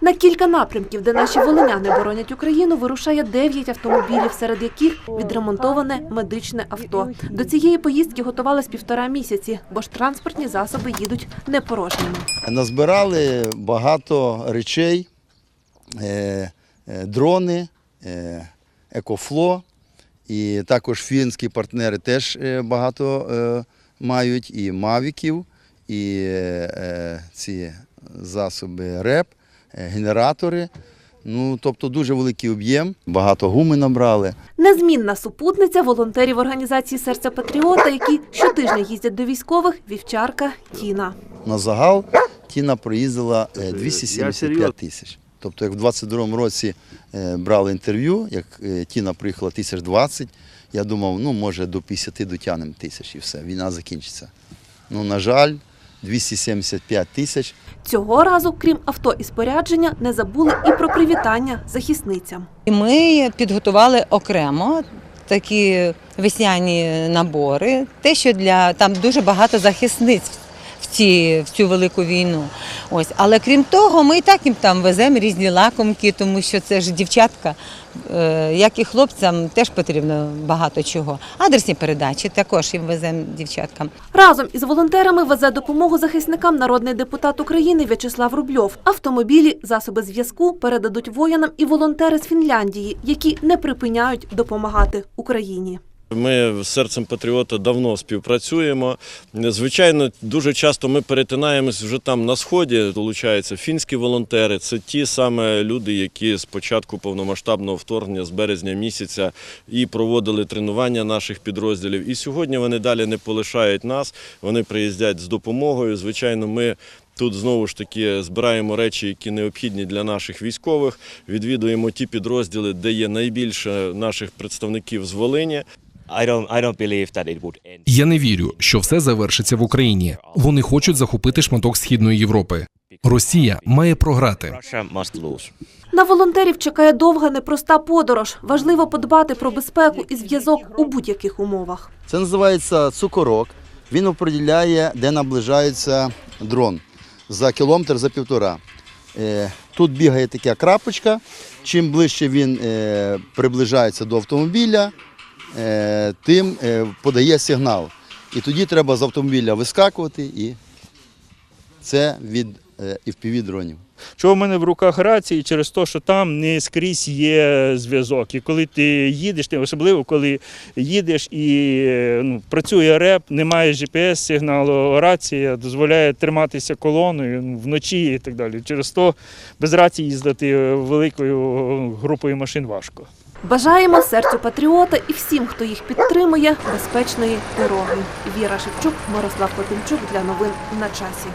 На кілька напрямків, де наші волиняни боронять Україну, вирушає 9 автомобілів, серед яких відремонтоване медичне авто. До цієї поїздки готувались півтора місяці, бо ж транспортні засоби їдуть не порожніми. Назбирали багато речей, е, е, дрони, е, екофло, і також фінські партнери теж багато мають і мавіків, і ці засоби РЕП, генератори. Ну, тобто дуже великий об'єм, багато гуми набрали. Незмінна супутниця волонтерів організації Серця Патріота, які щотижня їздять до військових, вівчарка Тіна. На загал Тіна проїздила е, Я 275 тисяч. Тобто, як в 22-му році е, брали інтерв'ю, як е, Тіна приїхала 1020, я думав, ну може до 50 дотягнемо тисяч і все, війна закінчиться. Ну, на жаль, 275 тисяч. Цього разу, крім авто і спорядження, не забули і про привітання захисницям. Ми підготували окремо такі весняні набори. Те, що для там дуже багато захисниць ці в цю велику війну. Ось, але крім того, ми і так їм там веземо різні лакомки, тому що це ж дівчатка, е, як і хлопцям, теж потрібно багато чого. Адресні передачі також їм веземо дівчаткам. Разом із волонтерами везе допомогу захисникам народний депутат України В'ячеслав Рубльов. Автомобілі, засоби зв'язку передадуть воїнам і волонтери з Фінляндії, які не припиняють допомагати Україні. Ми з серцем патріота давно співпрацюємо. Звичайно, дуже часто ми перетинаємось вже там на сході. Долучаються фінські волонтери. Це ті саме люди, які з початку повномасштабного вторгнення з березня місяця і проводили тренування наших підрозділів. І сьогодні вони далі не полишають нас. Вони приїздять з допомогою. Звичайно, ми. Тут знову ж таки збираємо речі, які необхідні для наших військових. Відвідуємо ті підрозділи, де є найбільше наших представників з Волині. I don't I don't believe that it would end. Я не вірю, що все завершиться в Україні. Вони хочуть захопити шматок східної Європи. Росія має програти. На волонтерів чекає довга непроста подорож. Важливо подбати про безпеку і зв'язок у будь-яких умовах. Це називається цукорок. Він определяє, де наближається дрон за кілометр, за півтора. Е, Тут бігає така крапочка. Чим ближче він е, приближається до автомобіля, тим е, подає сигнал. І тоді треба з автомобіля вискакувати, і це від е, FPV дронів. Чого в мене в руках рації через те, що там не скрізь є зв'язок. І коли ти їдеш, особливо коли їдеш і е, ну, працює реп, немає GPS-сигналу, рація дозволяє триматися колоною ну, вночі і так далі. Через то без рації їздити великою групою машин важко. Бажаємо серцю патріота і всім, хто їх підтримує, безпечної дороги. Віра Шевчук, Мирослав Потимчук для новин на часі.